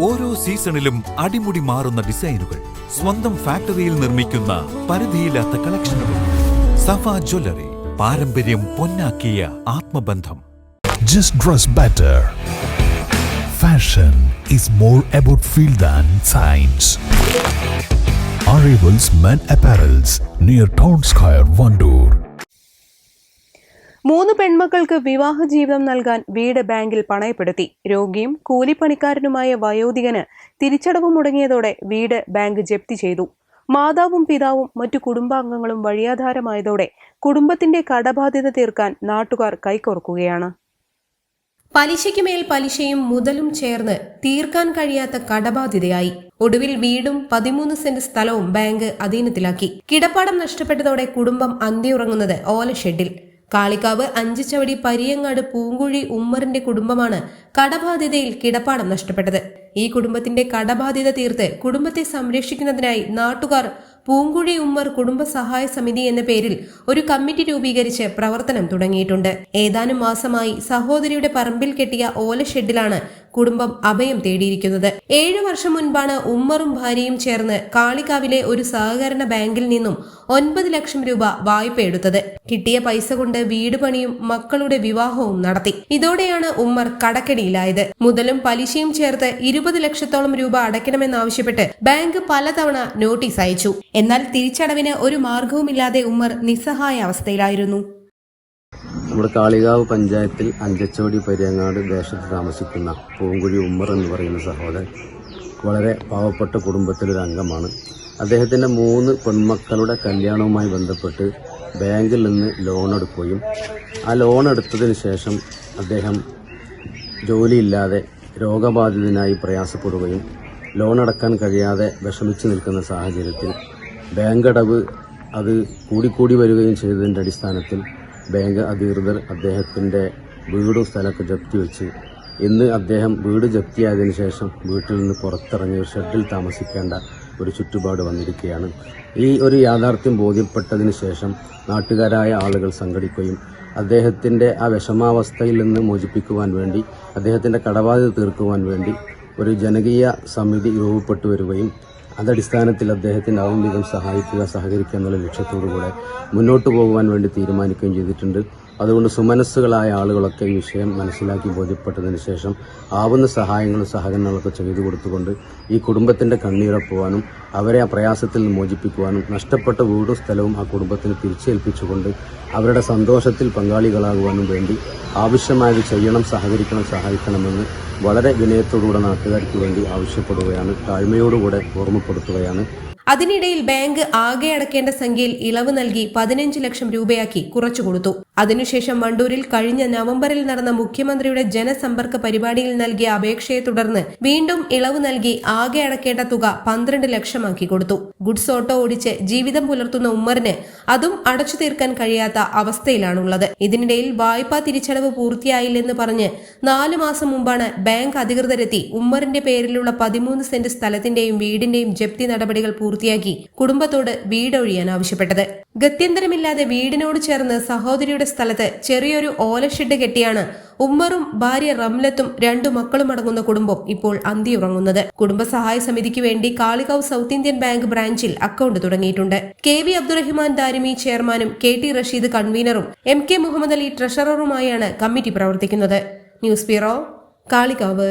ഓരോ സീസണിലും അടിമുടി മാറുന്ന ഡിസൈനുകൾ സ്വന്തം ഫാക്ടറിയിൽ നിർമ്മിക്കുന്ന പരിധിയില്ലാത്ത കളക്ഷനുകൾ സഫ ജ്വല്ലറി പാരമ്പര്യം പൊന്നാക്കിയ ആത്മബന്ധം Just dress better. Fashion is more about feel than science. Arrivals Men Apparels near Town Square, Vandoor. മൂന്ന് പെൺമക്കൾക്ക് വിവാഹ ജീവിതം നൽകാൻ വീട് ബാങ്കിൽ പണയപ്പെടുത്തി. രോഗിയും കൂലിപ്പണിക്കാരനുമായ വയോധികന് തിരിച്ചടവ് മുടങ്ങിയതോടെ വീട് ബാങ്ക് ജപ്തി ചെയ്തു. മാതാവും പിതാവും മറ്റു കുടുംബാംഗങ്ങളും വഴിയാധാരമായതോടെ കുടുംബത്തിന്റെ കടബാധ്യത തീർക്കാൻ നാട്ടുകാർ കൈകോർക്കുകയാണ്. പലിശയ്ക്ക് മേൽ പലിശയും മുതലും ചേർന്ന് തീർക്കാൻ കഴിയാത്ത കടബാധ്യതയായി. ഒടുവിൽ വീടും പതിമൂന്ന് സെന്റ് സ്ഥലവും ബാങ്ക് അധീനത്തിലാക്കി. കിടപ്പാടം നഷ്ടപ്പെട്ടതോടെ കുടുംബം അന്തിയുറങ്ങുന്നത് ഓലഷെഡിൽ കാളിക്കാവ് അഞ്ചുചവടി പരിയങ്ങാട് പൂങ്കുഴി ഉമ്മറിന്റെ കുടുംബമാണ് കടബാധ്യതയിൽ കിടപ്പാടം നഷ്ടപ്പെട്ടത്. ഈ കുടുംബത്തിന്റെ കടബാധ്യത തീർത്ത് കുടുംബത്തെ സംരക്ഷിക്കുന്നതിനായി നാട്ടുകാർ പൂങ്കുഴി ഉമ്മർ കുടുംബ സഹായ സമിതി എന്ന പേരിൽ ഒരു കമ്മിറ്റി രൂപീകരിച്ച് പ്രവർത്തനം തുടങ്ങിയിട്ടുണ്ട്. ഏതാനും മാസമായി സഹോദരിയുടെ പറമ്പിൽ കെട്ടിയ ഓല ഷെഡിലാണ് കുടുംബം അഭയം തേടിയിരിക്കുന്നത്. ഏഴു വർഷം മുൻപാണ് ഉമ്മറും ഭാര്യയും ചേർന്ന് കാളികാവിലെ ഒരു സഹകരണ ബാങ്കിൽ നിന്നും ഒൻപത് ലക്ഷം രൂപ വായ്പ എടുത്തത്. കിട്ടിയ പൈസ കൊണ്ട് വീട് പണിയും മക്കളുടെ വിവാഹവും നടത്തി. ഇതോടെയാണ് ഉമ്മർ കടക്കെണിയിലായത്. മുതലും പലിശയും ചേർത്ത് ഇരുപത് ലക്ഷത്തോളം രൂപ അടയ്ക്കണമെന്നാവശ്യപ്പെട്ട് ബാങ്ക് പലതവണ നോട്ടീസ് അയച്ചു. എന്നാൽ തിരിച്ചടവിന് ഒരു മാർഗവുമില്ലാതെ ഉമ്മർ നിസ്സഹായ അവസ്ഥയിലായിരുന്നു നമ്മുടെ കാളികാവ് പഞ്ചായത്തിൽ അഞ്ചച്ചോടി പരിയങ്ങാട് ദേശത്ത് താമസിക്കുന്ന പൂങ്കുഴി ഉമ്മർ എന്ന് പറയുന്ന സഹോദരൻ വളരെ പാവപ്പെട്ട കുടുംബത്തിലൊരു അംഗമാണ്. അദ്ദേഹത്തിന്റെ മൂന്ന് പെൺമക്കളുടെ കല്യാണവുമായി ബന്ധപ്പെട്ട് ബാങ്കിൽ നിന്ന് ലോൺ എടുക്കുകയും ആ ലോൺ എടുത്തതിന് ശേഷം അദ്ദേഹം ജോലിയില്ലാതെ രോഗബാധിതനായി പ്രയാസപ്പെടുകയും ലോൺ അടക്കാൻ കഴിയാതെ വിഷമിച്ചു നിൽക്കുന്ന സാഹചര്യത്തിൽ ബാങ്കടവ് അത് കൂടിക്കൂടി വരികയും ചെയ്തതിന്റെ അടിസ്ഥാനത്തിൽ ബാങ്ക് അധികൃതർ അദ്ദേഹത്തിന്റെ വീടും സ്ഥലമൊക്കെ ജപ്തി വെച്ച്. ഇന്ന് അദ്ദേഹം വീട് ജപ്തിയായതിനു ശേഷം വീട്ടിൽ നിന്ന് പുറത്തിറങ്ങി ഒരു ഷെഡിൽ താമസിക്കേണ്ട ഒരു ചുറ്റുപാട് വന്നിരിക്കുകയാണ്. ഈ ഒരു യാഥാർത്ഥ്യം ബോധ്യപ്പെട്ടതിന് ശേഷം നാട്ടുകാരായ ആളുകൾ സംഘടിക്കുകയും അദ്ദേഹത്തിന്റെ ആ വിഷമാവസ്ഥയിൽ നിന്ന് മോചിപ്പിക്കുവാൻ വേണ്ടി അദ്ദേഹത്തിന്റെ കടബാധ്യത തീർക്കുവാൻ വേണ്ടി ഒരു ജനകീയ സമിതി രൂപപ്പെട്ടു വരികയും അതടിസ്ഥാനത്തിൽ അദ്ദേഹത്തിന്റെ ആവും സഹായിക്കുക സഹകരിക്കുക എന്നുള്ള ലക്ഷ്യത്തോടു കൂടെ മുന്നോട്ട് പോകുവാൻ വേണ്ടി തീരുമാനിക്കുകയും ചെയ്തിട്ടുണ്ട്. അതുകൊണ്ട് സുമനസ്സുകളായ ആളുകളൊക്കെ ഈ വിഷയം മനസ്സിലാക്കി ബോധ്യപ്പെട്ടതിന് ശേഷം ആവുന്ന സഹായങ്ങളും സഹകരണങ്ങളൊക്കെ ചെയ്തു കൊടുത്തുകൊണ്ട് ഈ കുടുംബത്തിന്റെ കണ്ണീരപ്പോവാനും അവരെ ആ പ്രയാസത്തിൽ മോചിപ്പിക്കുവാനും നഷ്ടപ്പെട്ട വീടും സ്ഥലവും ആ കുടുംബത്തിന് തിരിച്ചേൽപ്പിച്ചുകൊണ്ട് അവരുടെ സന്തോഷത്തിൽ പങ്കാളികളാകുവാനും വേണ്ടി ആവശ്യമായത് ചെയ്യണം സഹകരിക്കണം സഹായിക്കണമെന്ന് വളരെ വിനയത്തോടുകൂടെ നാട്ടുകാർക്ക് വേണ്ടി ആവശ്യപ്പെടുകയാണ്. താഴ്മയോടുകൂടെ ഓർമ്മപ്പെടുത്തുകയാണ്. അതിനിടയിൽ ബാങ്ക് ആകെ അടക്കേണ്ട സംഖ്യയിൽ ഇളവ് നൽകി പതിനഞ്ച് ലക്ഷം രൂപയാക്കി കുറച്ചു കൊടുത്തു അതിനുശേഷം വണ്ടൂരിൽ കഴിഞ്ഞ നവംബറിൽ നടന്ന മുഖ്യമന്ത്രിയുടെ ജനസമ്പർക്ക പരിപാടിയിൽ നൽകിയ അപേക്ഷയെ തുടർന്ന് വീണ്ടും ഇളവ് നൽകി ആകെ അടക്കേണ്ട തുക പന്ത്രണ്ട് ലക്ഷമാക്കി കൊടുത്തു. ഗുഡ്സ് ഓട്ടോ ഓടിച്ച് ജീവിതം പുലർത്തുന്ന ഉമ്മറിന് അതും അടച്ചു തീർക്കാൻ കഴിയാത്ത അവസ്ഥയിലാണുള്ളത്. ഇതിനിടയിൽ വായ്പാ തിരിച്ചടവ് പൂർത്തിയായില്ലെന്ന് പറഞ്ഞ് നാലു മാസം മുമ്പാണ് ബാങ്ക് അധികൃതരെത്തി ഉമ്മറിന്റെ പേരിലുള്ള പതിമൂന്ന് സെന്റ് സ്ഥലത്തിന്റെയും വീടിന്റെയും ജപ്തി നടപടികൾ പൂർത്തിയാക്കി കുടുംബത്തോട് വീടൊഴിയാൻ ആവശ്യപ്പെട്ടത്. ഗത്യന്തരമില്ലാതെ വീടിനോട് ചേർന്ന് സഹോദരിയുടെ സ്ഥലത്ത് ചെറിയൊരു ഓലഷെഡ് കെട്ടിയാണ് ഉമ്മറും ഭാര്യ റംലത്തും രണ്ടു മക്കളും അടങ്ങുന്ന കുടുംബം ഇപ്പോൾ അന്തിയുറങ്ങുന്നത്. കുടുംബസഹായ സമിതിക്ക് വേണ്ടി കാളികാവ് സൗത്ത് ഇന്ത്യൻ ബാങ്ക് ബ്രാഞ്ചിൽ അക്കൗണ്ട് തുടങ്ങിയിട്ടുണ്ട്. കെ വി അബ്ദുറഹിമാൻ ദാരിമി ചെയർമാനും കെ ടി റഷീദ് കൺവീനറും എം കെ മുഹമ്മദ് അലി ട്രഷററുമായാണ് കമ്മിറ്റി പ്രവർത്തിക്കുന്നത്. News bureau Kalikavu.